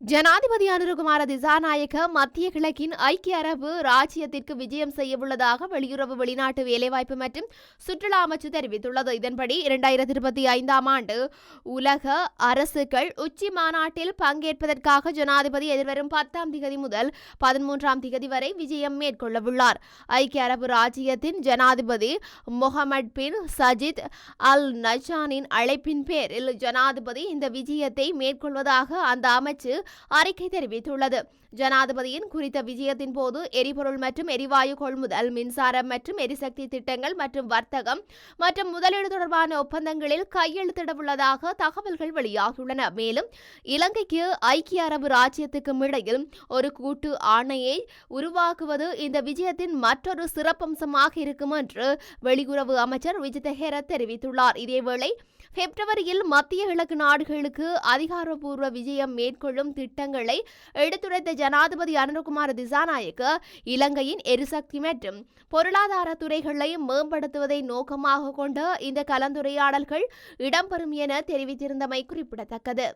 ஜனாதிபதி அனுருகுமார திசாநாயக மத்திய கிழக்கின் ஐக்கிய அரபு ராஜ்யத்திற்கு விஜயம் செய்யவுள்ளதாக வெளியுறவு வெளிநாட்டு வேலைவாய்ப்பு மற்றும் சுற்றுலா அமைச்சு தெரிவித்துள்ளது. இதன்படி இரண்டாயிரத்தி இருபத்தி ஐந்தாம் ஆண்டு உலக அரசுகள் உச்சி மாநாட்டில் பங்கேற்பதற்காக ஜனாதிபதி எதிர்வரும் பத்தாம் திகதி முதல் பதிமூன்றாம் திகதி வரை விஜயம் மேற்கொள்ளவுள்ளார். ஐக்கிய அரபு ராஜ்யத்தின் ஜனாதிபதி முகமது பின் சஜித் அல் நஜானின் அழைப்பின் பேரில் ஜனாதிபதி இந்த விஜயத்தை மேற்கொள்வதாக அந்த அமைச்சு அறிக்கை தெரிவித்துள்ளது. ஜனாதிபதியின் குறித்த விஜயத்தின் போது எரிபொருள் மற்றும் எரிவாயு கொள்முதல் மின்சாரம் மற்றும் எரிசக்தி திட்டங்கள் மற்றும் வர்த்தகம் மற்றும் முதலீடு தொடர்பான ஒப்பந்தங்களில் கையெழுத்திடவுள்ளதாக தகவல்கள் வெளியாகியுள்ளன. மேலும் இலங்கைக்கு ஐக்கிய அரபு ராஜ்யத்துக்கும் இடையில் ஒரு கூட்டு ஆணையை உருவாக்குவது இந்த விஜயத்தின் மற்றொரு சிறப்பம்சமாக இருக்கும் என்று வெளியுறவு அமைச்சர் விஜித ஹெரத் தெரிவித்துள்ளார். இதேவேளை பிப்ரவரியில் மத்திய கிழக்கு நாடுகளுக்கு அதிகாரப்பூர்வ விஜயம் மேற்கொள்ளும் திட்டங்களை எடுத்துரைத்த ஜனாதிபதி அனுரகுமார திசாநாயக்க இலங்கையின் எரிசக்தி மற்றும் பொருளாதார துறைகளை மேம்படுத்துவதை நோக்கமாக கொண்ட இந்த கலந்துரையாடல்கள் இடம்பெறும் என தெரிவித்திருந்தமை குறிப்பிடத்தக்கது.